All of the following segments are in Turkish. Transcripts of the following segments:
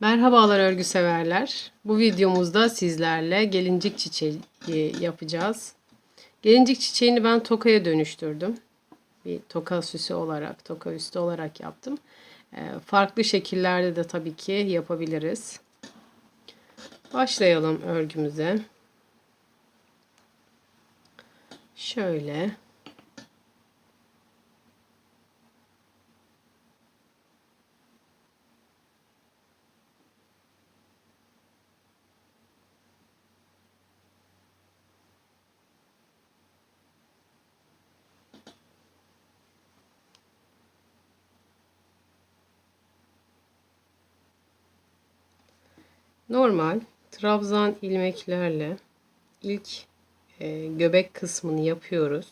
Merhabalar örgü severler. Bu videomuzda sizlerle gelincik çiçeği yapacağız. Gelincik çiçeğini ben tokaya dönüştürdüm. Bir toka süsü olarak, toka üstü olarak yaptım. Ee, Farklı şekillerde de tabii ki yapabiliriz. Başlayalım örgümüze. Şöyle. Normal trabzan ilmeklerle ilk e, göbek kısmını yapıyoruz.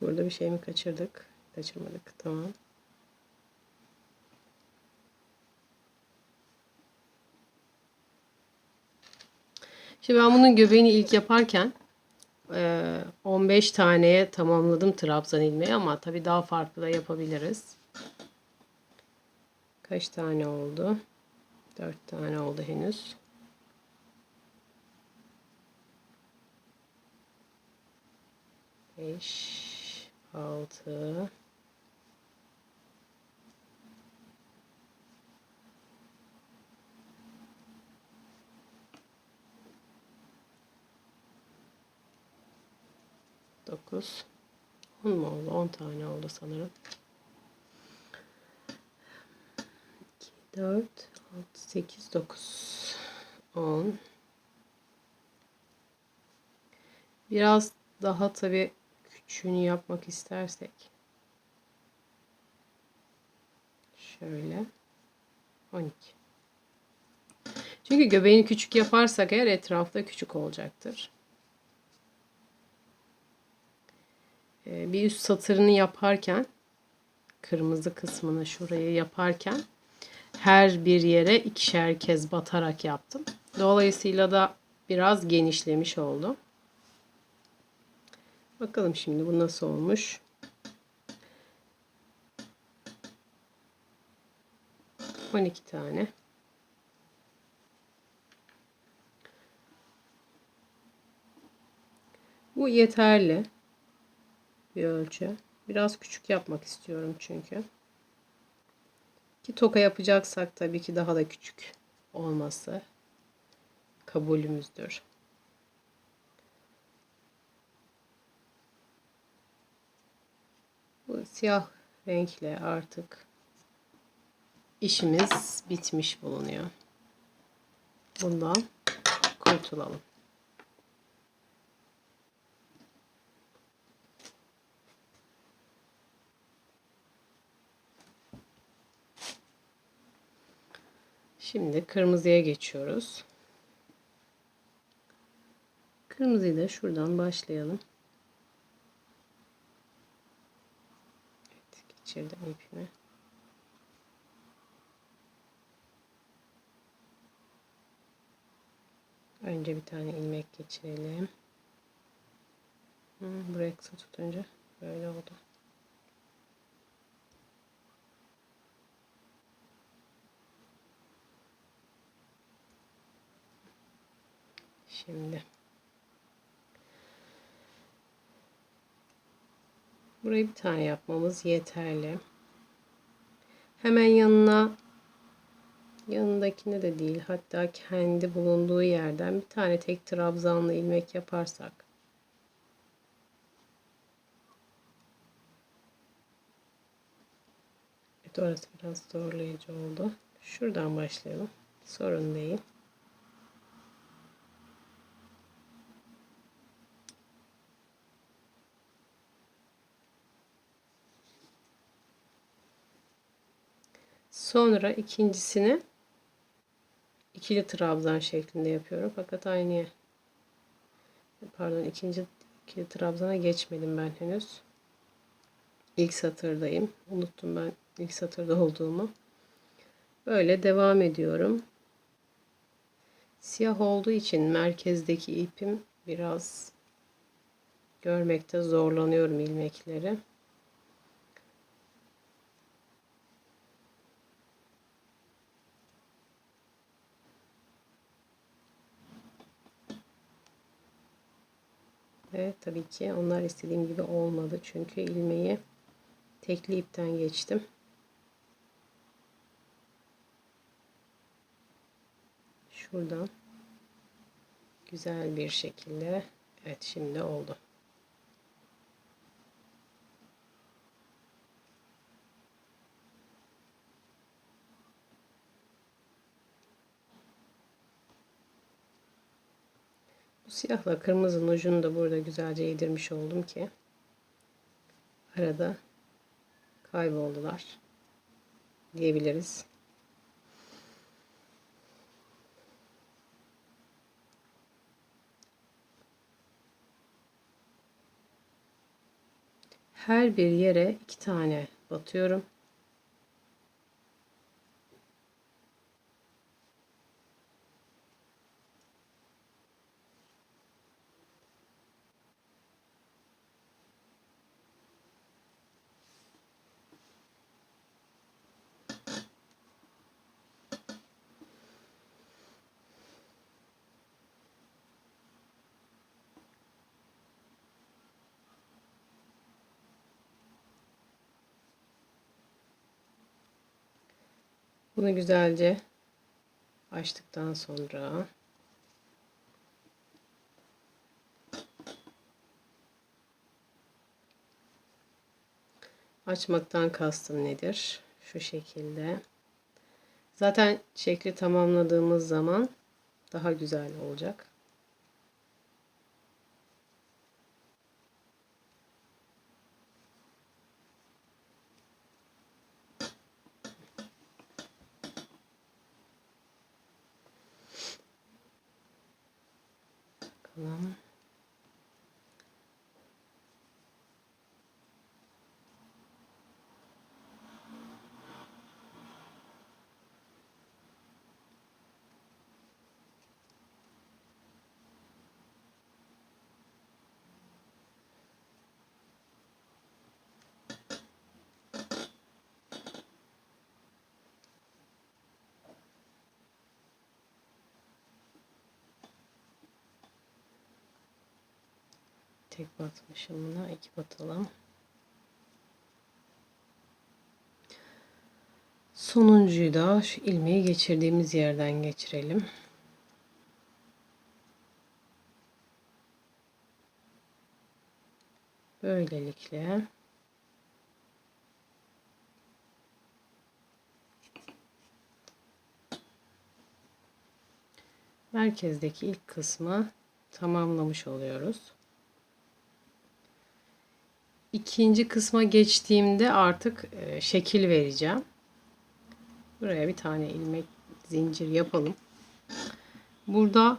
Burada bir şey mi kaçırdık? Kaçırmadık. Tamam. Şimdi ben bunun göbeğini ilk yaparken 15 taneye tamamladım trabzan ilmeği ama tabii daha farklı da yapabiliriz. Kaç tane oldu? 4 tane oldu henüz. Beş, altı, dokuz, on mu oldu? On tane oldu sanırım. İki, dört, altı, sekiz, dokuz, on. Biraz daha tabii küçüğünü yapmak istersek şöyle 12 çünkü göbeğini küçük yaparsak eğer etrafta küçük olacaktır. Bir üst satırını yaparken kırmızı kısmını şurayı yaparken her bir yere ikişer kez batarak yaptım. Dolayısıyla da biraz genişlemiş oldu. Bakalım şimdi bu nasıl olmuş. On iki tane. Bu yeterli bir ölçü. Biraz küçük yapmak istiyorum çünkü. Ki toka yapacaksak tabii ki daha da küçük olması kabulümüzdür. Bu siyah renkle artık işimiz bitmiş bulunuyor. Bundan kurtulalım. Şimdi kırmızıya geçiyoruz. Kırmızıyı da şuradan başlayalım. Evet, geçirdim ipimi. Önce bir tane ilmek geçirelim. Buraya kısa tutunca böyle oldu. Şimdi burayı bir tane yapmamız yeterli. Hemen yanına yanındakine de değil hatta kendi bulunduğu yerden bir tane tek trabzanlı ilmek yaparsak Evet orası biraz zorlayıcı oldu. Şuradan başlayalım. Sorun değil. Sonra ikincisini ikili trabzan şeklinde yapıyorum. Fakat aynı pardon ikinci ikili trabzana geçmedim ben henüz. İlk satırdayım. Unuttum ben ilk satırda olduğumu. Böyle devam ediyorum. Siyah olduğu için merkezdeki ipim biraz Görmekte zorlanıyorum ilmekleri. Ve tabii ki onlar istediğim gibi olmadı. Çünkü ilmeği tekli ipten geçtim. Şuradan güzel bir şekilde evet şimdi oldu. Siyahla kırmızının ucunu da burada güzelce yedirmiş oldum ki arada kayboldular diyebiliriz. Her bir yere iki tane batıyorum. Bunu güzelce açtıktan sonra açmaktan kastım nedir? Şu şekilde. Zaten şekli tamamladığımız zaman daha güzel olacak. Bakalım. Tek batmışım buna. iki batalım. Sonuncuyu da şu ilmeği geçirdiğimiz yerden geçirelim. Böylelikle merkezdeki ilk kısmı tamamlamış oluyoruz. İkinci kısma geçtiğimde artık e, şekil vereceğim. Buraya bir tane ilmek zincir yapalım. Burada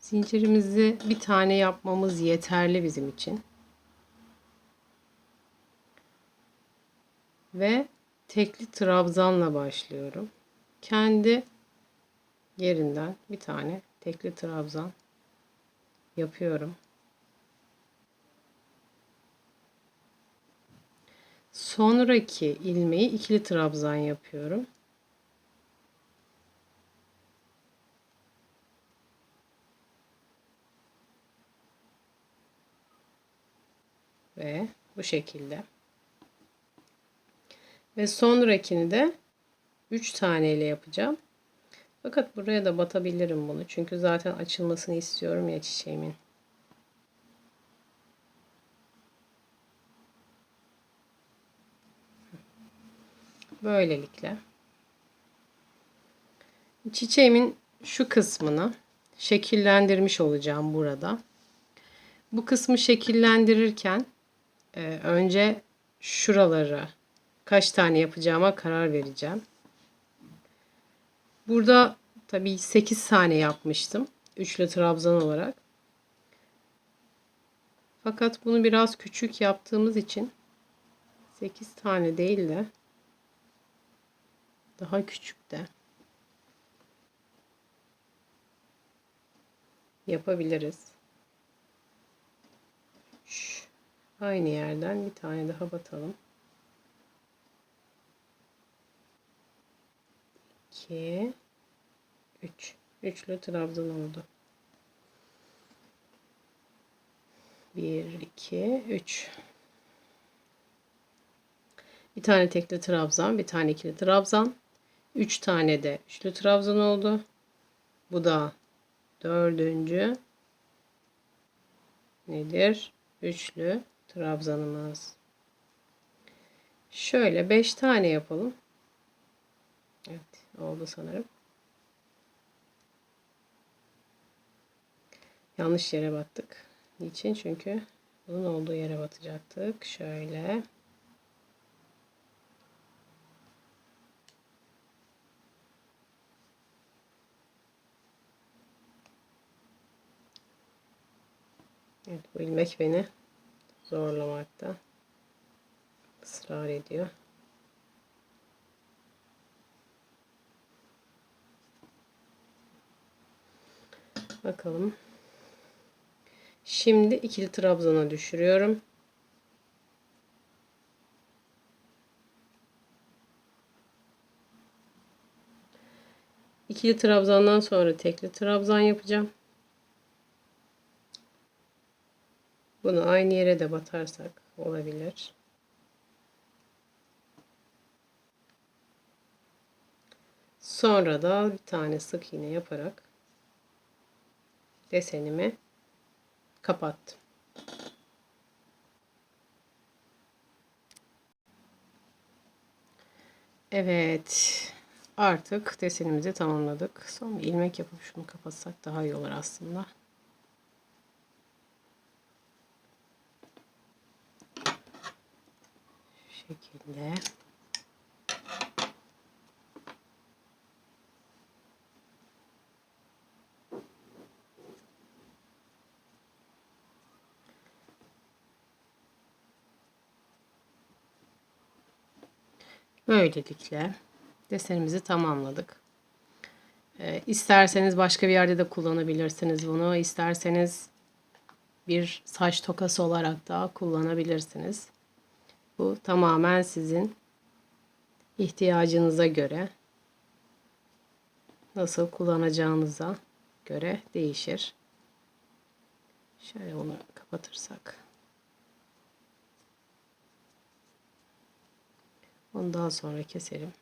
zincirimizi bir tane yapmamız yeterli bizim için. Ve tekli trabzanla başlıyorum. Kendi yerinden bir tane tekli trabzan yapıyorum. Sonraki ilmeği ikili trabzan yapıyorum. Ve bu şekilde. Ve sonrakini de 3 tane ile yapacağım. Fakat buraya da batabilirim bunu. Çünkü zaten açılmasını istiyorum ya çiçeğimin. Böylelikle çiçeğimin şu kısmını şekillendirmiş olacağım burada. Bu kısmı şekillendirirken e, önce şuraları kaç tane yapacağıma karar vereceğim. Burada tabii 8 tane yapmıştım. Üçlü trabzan olarak. Fakat bunu biraz küçük yaptığımız için 8 tane değil de daha küçük de yapabiliriz. Aynı yerden bir tane daha batalım. 2 3 üçlü trabzan oldu. 1 2 3 bir tane tekli trabzan, bir tane ikili trabzan, 3 tane de üçlü trabzan oldu. Bu da dördüncü nedir? Üçlü trabzanımız. Şöyle 5 tane yapalım. Evet, oldu sanırım. Yanlış yere battık. Niçin? Çünkü bunun olduğu yere batacaktık. Şöyle. Evet, bu ilmek beni zorlamakta. ısrar ediyor. Bakalım. Şimdi ikili trabzana düşürüyorum. İkili trabzandan sonra tekli trabzan yapacağım. Bunu aynı yere de batarsak olabilir. Sonra da bir tane sık iğne yaparak desenimi kapattım. Evet. Artık desenimizi tamamladık. Son bir ilmek yapıp şunu kapatsak daha iyi olur aslında. Şu şekilde. Böylelikle desenimizi tamamladık. Ee, isterseniz başka bir yerde de kullanabilirsiniz bunu. İsterseniz bir saç tokası olarak da kullanabilirsiniz. Bu tamamen sizin ihtiyacınıza göre nasıl kullanacağınıza göre değişir. Şöyle onu kapatırsak. Onu daha sonra keselim.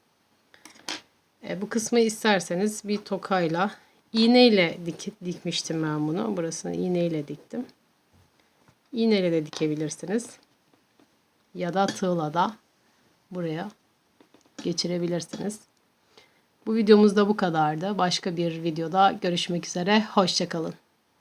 E, bu kısmı isterseniz bir tokayla iğneyle dik, dikmiştim ben bunu. Burasını iğneyle diktim. İğneyle de dikebilirsiniz. Ya da tığla da buraya geçirebilirsiniz. Bu videomuz da bu kadardı. Başka bir videoda görüşmek üzere. Hoşçakalın.